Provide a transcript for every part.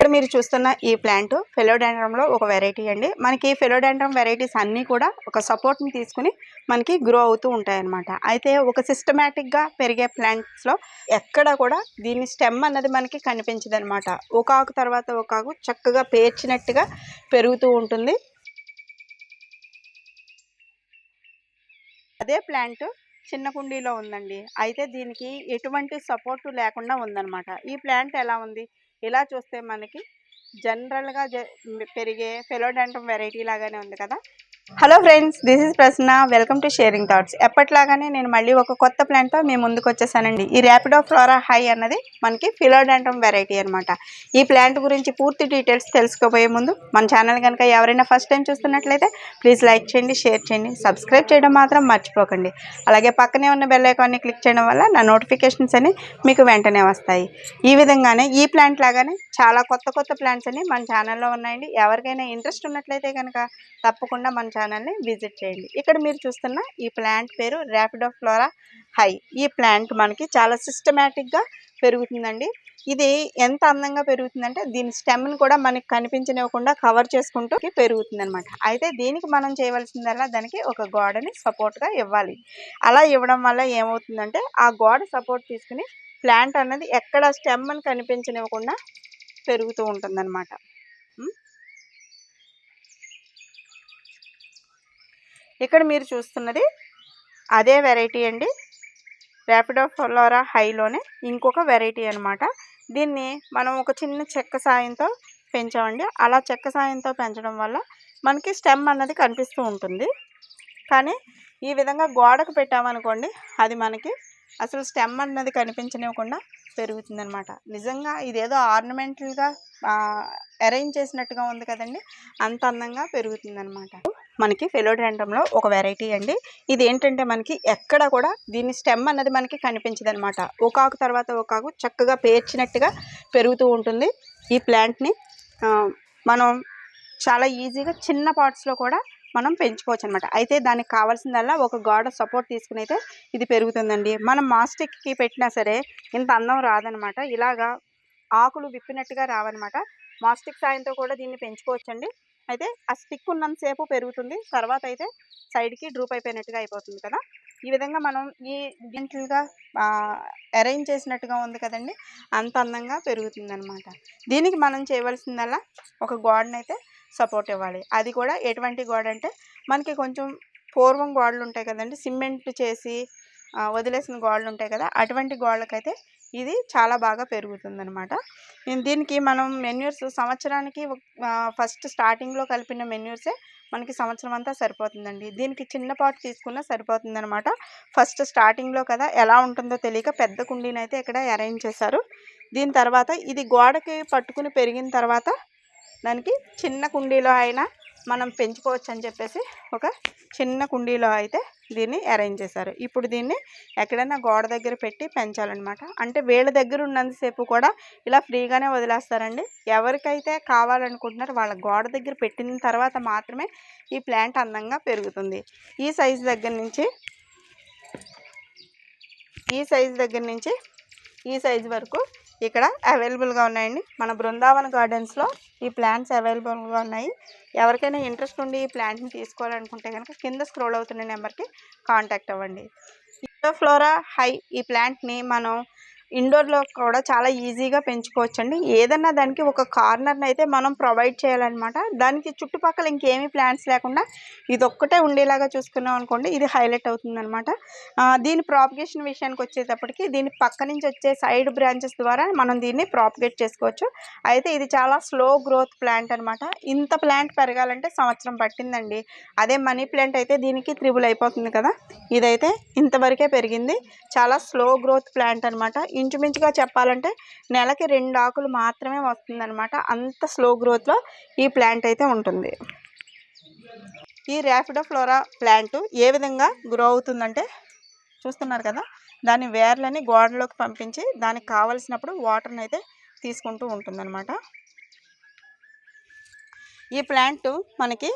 ఇక్కడ మీరు చూస్తున్న ఈ ప్లాంట్ ఫెలోడాండ్రంలో ఒక వెరైటీ అండి. మనకి ఫెలోడాండ్రమ్ వెరైటీస్ అన్నీ కూడా ఒక సపోర్ట్ని తీసుకుని మనకి గ్రో అవుతూ ఉంటాయన్నమాట. అయితే ఒక సిస్టమేటిక్గా పెరిగే ప్లాంట్స్లో ఎక్కడ కూడా దీని స్టెమ్ అన్నది మనకి కనిపించదనమాట ఒక ఆకు తర్వాత ఒక ఆకు చక్కగా పేర్చినట్టుగా పెరుగుతూ ఉంటుంది. అదే ప్లాంట్ చిన్న కుండీలో ఉందండి. అయితే దీనికి ఎటువంటి సపోర్టు లేకుండా ఉందన్నమాట. ఈ ప్లాంట్ ఎలా ఉంది? ఇలా చూస్తే మనకి జనరల్గా జ పెరిగే ఫెలోడెంటం వెరైటీ లాగానే ఉంది కదా? Hello friends this is Prasanna welcome to sharing thoughts ఎప్పటిలాగానే నేను మళ్ళీ ఒక కొత్త ప్లాంట్తో మీ ముందుకు వచ్చేసానండి. ఈ ర్యాపిడో ఫ్లోరా హై అన్నది మనకి ఫిలోడెంటం వెరైటీ అనమాట ఈ ప్లాంట్ గురించి పూర్తి డీటెయిల్స్ తెలుసుకోబోయే ముందు మన ఛానల్ కనుక ఎవరైనా ఫస్ట్ టైం చూస్తున్నట్లయితే ప్లీజ్ లైక్ చేయండి షేర్ చేయండి సబ్స్క్రైబ్ చేయడం మాత్రం మర్చిపోకండి. అలాగే పక్కనే ఉన్న బెల్ ఐకాన్ని క్లిక్ చేయడం వల్ల నా నోటిఫికేషన్స్ అని మీకు వెంటనే వస్తాయి. ఈ విధంగానే ఈ ప్లాంట్ లాగానే చాలా కొత్త కొత్త ప్లాంట్స్ అని మన ఛానల్లో ఉన్నాయండి. ఎవరికైనా ఇంట్రెస్ట్ ఉన్నట్లయితే కనుక తప్పకుండా మన ఛానల్ని విజిట్ చేయండి. ఇక్కడ మీరు చూస్తున్న ఈ ప్లాంట్ పేరు ర్యాపిడో ఫ్లోరా హై ఈ ప్లాంట్ మనకి చాలా సిస్టమేటిక్గా పెరుగుతుందండి. ఇది ఎంత అందంగా పెరుగుతుందంటే దీని స్టెమ్ని కూడా మనకి కనిపించనివ్వకుండా కవర్ చేసుకుంటూ పెరుగుతుంది అనమాట అయితే దీనికి మనం చేయవలసిందల్లా దానికి ఒక గోడని సపోర్ట్గా ఇవ్వాలి. అలా ఇవ్వడం వల్ల ఏమవుతుందంటే ఆ గోడ సపోర్ట్ తీసుకుని ప్లాంట్ అన్నది ఎక్కడ స్టెమ్ అని కనిపించనివ్వకుండా పెరుగుతూ ఉంటుందన్నమాట. ఇక్కడ మీరు చూస్తున్నది అదే వెరైటీ అండి. ర్యాపిడో ఫ్లోరా హైలోనే ఇంకొక వెరైటీ అనమాట దీన్ని మనం ఒక చిన్న చెక్క సాయంతో పెంచామండి. అలా చెక్క సాయంతో పెంచడం వల్ల మనకి స్టెమ్ అన్నది కనిపిస్తూ ఉంటుంది. కానీ ఈ విధంగా గోడకు పెట్టామనుకోండి అది మనకి అసలు స్టెమ్ అన్నది కనిపించనివ్వకుండా పెరుగుతుంది అనమాట నిజంగా ఇదేదో ఆర్నమెంటల్గా అరేంజ్ చేసినట్టుగా ఉంది కదండి. అంత అందంగా పెరుగుతుంది అనమాట మనకి ఫెలోడ్రాండంలో ఒక వెరైటీ అండి. ఇది ఏంటంటే మనకి ఎక్కడ కూడా దీని స్టెమ్ అన్నది మనకి కనిపించదు అనమాట ఒక ఆకు తర్వాత ఒక ఆకు చక్కగా పేర్చినట్టుగా పెరుగుతూ ఉంటుంది. ఈ ప్లాంట్ని మనం చాలా ఈజీగా చిన్న పార్ట్స్లో కూడా మనం పెంచుకోవచ్చు అనమాట అయితే దానికి కావాల్సిందల్లా ఒక గోడ సపోర్ట్ తీసుకుని అయితే ఇది పెరుగుతుందండి. మనం మాస్టిక్కి పెట్టినా సరే ఇంత అందం రాదనమాట ఇలాగా ఆకులు విప్పినట్టుగా రావన్నమాట. మాస్టిక్ సాయంతో కూడా దీన్ని పెంచుకోవచ్చండి. అయితే ఆ స్టిక్ ఉన్నంతసేపు పెరుగుతుంది. తర్వాత అయితే సైడ్కి డ్రూప్ అయిపోయినట్టుగా అయిపోతుంది కదా. ఈ విధంగా మనం ఈ డింటిల్గా అరేంజ్ చేసినట్టుగా ఉంది కదండి. అంత అందంగా పెరుగుతుంది అనమాట దీనికి మనం చేయవలసిందల్లా ఒక గోడనైతే అయితే సపోర్ట్ ఇవ్వాలి. అది కూడా ఎటువంటి గోడ అంటే మనకి కొంచెం పూర్వం గోడలు ఉంటాయి కదండి. సిమెంట్ చేసి వదిలేసిన గోడలు ఉంటాయి కదా. అటువంటి గోడలకైతే ఇది చాలా బాగా పెరుగుతుంది అనమాట దీనికి మనం మెన్యూర్స్ సంవత్సరానికి ఫస్ట్ స్టార్టింగ్లో కలిపిన మెన్యూర్సే మనకి సంవత్సరం అంతా సరిపోతుందండి. దీనికి చిన్న పాటు తీసుకున్నా సరిపోతుంది ఫస్ట్ స్టార్టింగ్లో కదా ఎలా ఉంటుందో తెలియక పెద్ద కుండీని అయితే ఇక్కడ అరేంజ్ చేశారు. దీని తర్వాత ఇది గోడకి పట్టుకుని పెరిగిన తర్వాత దానికి చిన్న కుండీలో అయినా మనం పెంచుకోవచ్చు అని చెప్పేసి ఒక చిన్న కుండీలో అయితే దీన్ని అరేంజ్ చేశారు. ఇప్పుడు దీన్ని ఎక్కడైనా గోడ దగ్గర పెట్టి పెంచాలన్నమాట. అంటే వీళ్ళ దగ్గర ఉన్నంతసేపు కూడా ఇలా ఫ్రీగానే వదిలేస్తారండి. ఎవరికైతే కావాలనుకుంటున్నారో వాళ్ళ గోడ దగ్గర పెట్టిన తర్వాత మాత్రమే ఈ ప్లాంట్ అందంగా పెరుగుతుంది. ఈ సైజు దగ్గర నుంచి ఈ సైజు దగ్గర నుంచి ఈ సైజు వరకు ఇక్కడ అవైలబుల్గా ఉన్నాయండి. మన బృందావన గార్డెన్స్లో ఈ ప్లాంట్స్ అవైలబుల్గా ఉన్నాయి. ఎవరికైనా ఇంట్రెస్ట్ ఉండి ఈ ప్లాంట్ని తీసుకోవాలనుకుంటే కనుక కింద స్క్రోల్ అవుతున్న నెంబర్కి కాంటాక్ట్ అవ్వండి. ఫ్లోరా హై ఈ ప్లాంట్ని మనం ఇండోర్లో కూడా చాలా ఈజీగా పెంచుకోవచ్చండి. ఏదన్నా దానికి ఒక కార్నర్ని అయితే మనం ప్రొవైడ్ చేయాలన్నమాట. దానికి చుట్టుపక్కల ఇంకేమి ప్లాంట్స్ లేకుండా ఇది ఒక్కటే ఉండేలాగా చూసుకున్నాం అనుకోండి ఇది హైలైట్ అవుతుందన్నమాట. దీని ప్రాపగేషన్ విషయానికి వచ్చేటప్పటికి దీని పక్క నుంచి వచ్చే సైడ్ బ్రాంచెస్ ద్వారా మనం దీన్ని ప్రాపగేట్ చేసుకోవచ్చు. అయితే ఇది చాలా స్లో గ్రోత్ ప్లాంట్ అనమాట ఇంత ప్లాంట్ పెరగాలంటే సంవత్సరం పట్టిందండి. అదే మనీ ప్లాంట్ అయితే దీనికి త్రిబుల్ అయిపోతుంది కదా. ఇదైతే ఇంతవరకే పెరిగింది. చాలా స్లో గ్రోత్ ప్లాంట్ అనమాట ఇంచుమించుగా చెప్పాలంటే నెలకి రెండు ఆకులు మాత్రమే వస్తుందన్నమాట. అంత స్లో గ్రోత్లో ఈ ప్లాంట్ అయితే ఉంటుంది. ఈ ర్యాపిడో ఫ్లోరా ప్లాంట్ ఏ విధంగా గ్రో అవుతుందంటే చూస్తున్నారు కదా దాని వేర్లని గోడలోకి పంపించి దానికి కావలసినప్పుడు వాటర్ని అయితే తీసుకుంటూ ఉంటుందన్నమాట. ఈ ప్లాంట్ మనకి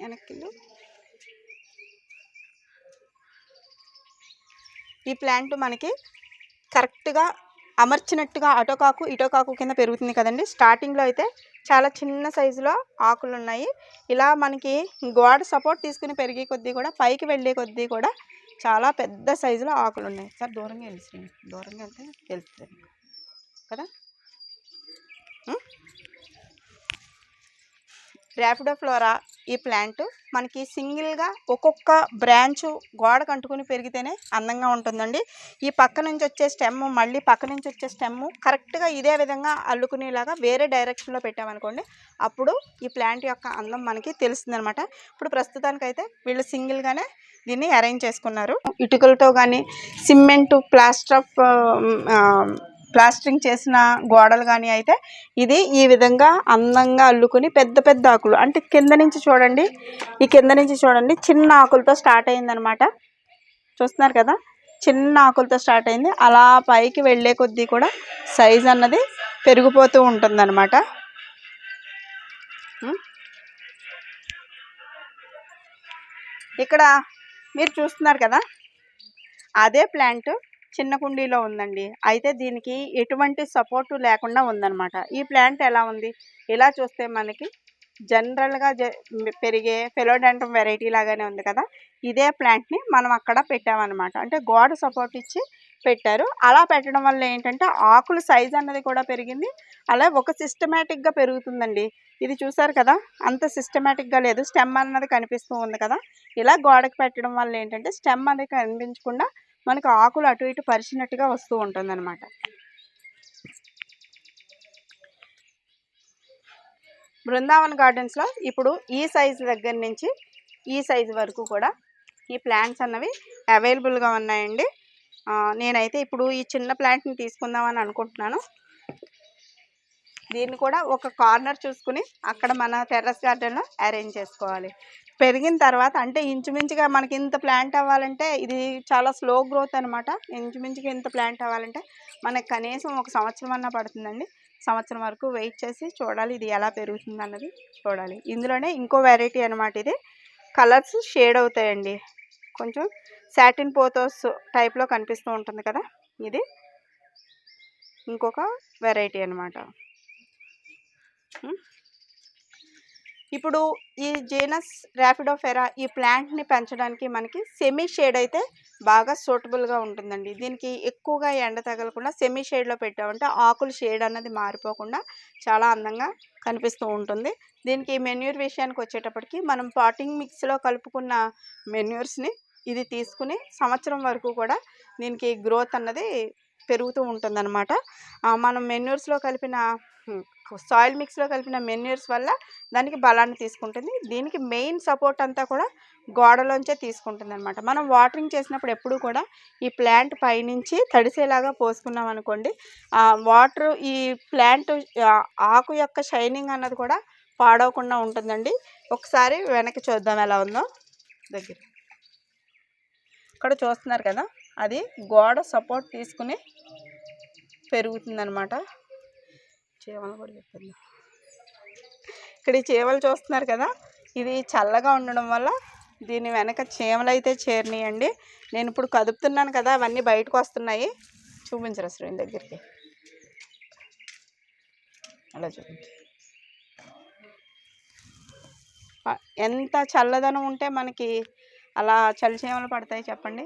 వెనక్కి ఈ ప్లాంట్ మనకి కరెక్ట్గా అమర్చినట్టుగా అటోకాకు ఇటోకాకు కింద పెరుగుతుంది కదండి. స్టార్టింగ్లో అయితే చాలా చిన్న సైజులో ఆకులు ఉన్నాయి ఇలా మనకి గోడ సపోర్ట్ తీసుకుని పెరిగే కొద్దీ కూడా పైకి వెళ్ళే కొద్దీ కూడా చాలా పెద్ద సైజులో ఆకులు ఉన్నాయి సార్ దూరంగా వెళ్తుంది దూరంగా వెళ్తే వెళ్తుంది. కదా? ర్యాపిడోఫ్లోరా? ఈ ప్లాంట్ మనకి సింగిల్గా ఒక్కొక్క బ్రాంచ్ గోడకు అంటుకుని పెరిగితేనే అందంగా ఉంటుందండి. ఈ పక్క నుంచి వచ్చే స్టెమ్ మళ్ళీ పక్క నుంచి వచ్చే స్టెమ్ కరెక్ట్గా ఇదే విధంగా అల్లుకునేలాగా వేరే డైరెక్షన్లో పెట్టామనుకోండి అప్పుడు ఈ ప్లాంట్ యొక్క అందం మనకి తెలుస్తుంది అనమాట ఇప్పుడు ప్రస్తుతానికైతే వీళ్ళు సింగిల్గానే దీన్ని అరేంజ్ చేసుకున్నారు. ఇటుకలతో కానీ సిమెంట్ ప్లాస్టర్ ఆఫ్ ప్లాస్టరింగ్ చేసిన గోడలు కానీ అయితే ఇది ఈ విధంగా అందంగా అల్లుకొని పెద్ద పెద్ద ఆకులు అంటే కింద నుంచి చూడండి ఈ కింద నుంచి చూడండి చిన్న ఆకులతో స్టార్ట్ అయిందనమాట. చూస్తున్నారు కదా చిన్న ఆకులతో స్టార్ట్ అయింది. అలా పైకి వెళ్ళే కొద్దీ కూడా సైజ్ అన్నది పెరిగిపోతూ ఉంటుందన్నమాట ఇక్కడ మీరు చూస్తున్నారు కదా అదే ప్లాంట్ చిన్న కుండీలో ఉందండి. అయితే దీనికి ఎటువంటి సపోర్టు లేకుండా ఉందన్నమాట. ఈ ప్లాంట్ ఎలా ఉంది? ఇలా చూస్తే మనకి జనరల్గా జ పెరిగే ఫెలోడెంటం వెరైటీ లాగానే ఉంది కదా? ఇదే ప్లాంట్ని మనం అక్కడ పెట్టామన్నమాట. అంటే గోడ సపోర్ట్ ఇచ్చి పెట్టారు. అలా పెట్టడం వల్ల ఏంటంటే ఆకుల సైజ్ అన్నది కూడా పెరిగింది. అలా ఒక సిస్టమేటిక్గా పెరుగుతుందండి. ఇది చూసారు కదా? అంత సిస్టమేటిక్గా లేదు. స్టెమ్ అన్నది కనిపిస్తూ ఉంది కదా? ఇలా గోడకి పెట్టడం వల్ల ఏంటంటే స్టెమ్ అనేది కనిపించకుండా మనకు ఆకులు అటు ఇటు పరిచినట్టుగా వస్తూ ఉంటుందన్నమాట. బృందావన్ గార్డెన్స్లో ఇప్పుడు ఈ సైజు దగ్గర నుంచి ఈ సైజు వరకు కూడా ఈ ప్లాంట్స్ అన్నవి అవైలబుల్గా ఉన్నాయండి. నేనైతే ఇప్పుడు ఈ చిన్న ప్లాంట్ని తీసుకుందామని అనుకుంటున్నాను. దీన్ని కూడా ఒక కార్నర్ చూసుకుని అక్కడ మన టెర్రస్ గార్డెన్లో అరేంజ్ చేసుకోవాలి. పెరిగిన తర్వాత అంటే ఇంచుమించుగా మనకి ఇంత ప్లాంట్ అవ్వాలంటే ఇది చాలా స్లో గ్రోత్ అనమాట ఇంచుమించుగా ఇంత ప్లాంట్ అవ్వాలంటే మనకి కనీసం ఒక సంవత్సరం అన్నా పడుతుందండి. సంవత్సరం వరకు వెయిట్ చేసి చూడాలి ఇది ఎలా పెరుగుతుంది అన్నది చూడాలి. ఇందులోనే ఇంకో వెరైటీ అనమాట ఇది. కలర్స్ షేడ్ అవుతాయండి. కొంచెం సాటిన్ పోతోస్ టైప్లో కనిపిస్తూ ఉంటుంది కదా ఇది. ఇంకొక వెరైటీ అనమాట Hmm? ఇప్పుడు ఈ జీనస్ ర్యాపిడోఫెరా ఈ ప్లాంట్ని పెంచడానికి మనకి సెమీ షేడ్ అయితే బాగా సూటబుల్గా ఉంటుందండి. దీనికి ఎక్కువగా ఎండ తగలకుండా సెమీ షేడ్లో పెట్టామంటే ఆకుల షేడ్ అన్నది మారిపోకుండా చాలా అందంగా కనిపిస్తూ ఉంటుంది. దీనికి మెన్యూర్ విషయానికి వచ్చేటప్పటికి మనం పాటింగ్ మిక్స్లో కలుపుకున్న మెన్యూర్స్ని ఇది తీసుకుని సంవత్సరం వరకు కూడా దీనికి గ్రోత్ అన్నది పెరుగుతూ ఉంటుందన్నమాట. మనం మెన్యూర్స్లో కలిపిన సాయిల్ మిక్స్లో కలిపిన మెన్యూర్స్ వల్ల దానికి బలాన్ని తీసుకుంటుంది. దీనికి మెయిన్ సపోర్ట్ అంతా కూడా గోడలోంచే తీసుకుంటుంది అనమాట మనం వాటరింగ్ చేసినప్పుడు ఎప్పుడు కూడా ఈ ప్లాంట్ పైనుంచి తడిసేలాగా పోసుకున్నాం అనుకోండి వాటర్ ఈ ప్లాంట్ ఆకు యొక్క షైనింగ్ అన్నది కూడా పాడవకుండా ఉంటుందండి. ఒకసారి వెనక్కి చూద్దాం ఎలా ఉందో. దగ్గర. ఇక్కడ చూస్తున్నారు కదా అది గోడ సపోర్ట్ తీసుకుని పెరుగుతుందనమాట చేమలు కూడా చెప్పింది ఇక్కడ ఈ చేమలు చూస్తున్నారు కదా ఇది చల్లగా ఉండడం వల్ల దీని వెనక చీమలు అయితే చేరినాయండి. నేను ఇప్పుడు కదుపుతున్నాను కదా అవన్నీ బయటకు వస్తున్నాయి. చూపించరు అసలు దగ్గరికి? అలా చూపించు. ఎంత చల్లదనం ఉంటే మనకి అలా చలి చీమలు పడతాయి చెప్పండి.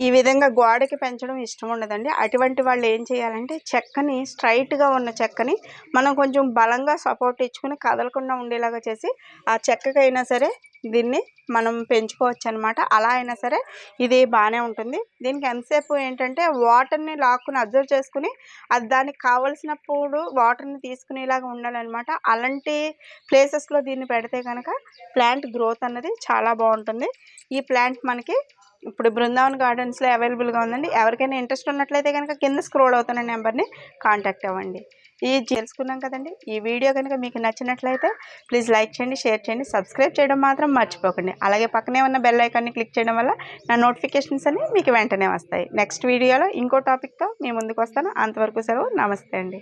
ఈ విధంగా గోడకి పెంచడం ఇష్టం ఉండదండి. అటువంటి వాళ్ళు ఏం చేయాలంటే చెక్కని స్ట్రైట్గా ఉన్న చెక్కని మనం కొంచెం బలంగా సపోర్ట్ ఇచ్చుకుని కదలకుండా ఉండేలాగా చేసి ఆ చెక్కకైనా సరే దీన్ని మనం పెంచుకోవచ్చు అనమాట అలా అయినా సరే ఇది బాగానే ఉంటుంది. దీనికి ఎంతసేపు ఏంటంటే వాటర్ని లాక్కుని అబ్జర్వ్ చేసుకుని అది దానికి కావలసినప్పుడు వాటర్ని తీసుకునేలాగా ఉండాలన్నమాట. అలాంటి ప్లేసెస్లో దీన్ని పెడితే కనుక ప్లాంట్ గ్రోత్ అన్నది చాలా బాగుంటుంది. ఈ ప్లాంట్ మనకి ఇప్పుడు బృందావన్ గార్డెన్స్లో అవైలబుల్గా ఉందండి. ఎవరికైనా ఇంట్రెస్ట్ ఉన్నట్లయితే కనుక కింద స్క్రోల్ అవుతున్న నెంబర్ని కాంటాక్ట్ అవ్వండి. ఈ తెలుసుకున్నాం కదండి. ఈ వీడియో కనుక మీకు నచ్చినట్లయితే ప్లీజ్ లైక్ చేయండి షేర్ చేయండి సబ్స్క్రైబ్ చేయడం మాత్రం మర్చిపోకండి. అలాగే పక్కనే ఉన్న బెల్ ఐకాన్ని క్లిక్ చేయడం వల్ల నా నోటిఫికేషన్స్ అన్ని మీకు వెంటనే వస్తాయి. నెక్స్ట్ వీడియోలో ఇంకో టాపిక్తో మీ ముందుకు వస్తాను. అంతవరకు సెలవు. నమస్తే అండి.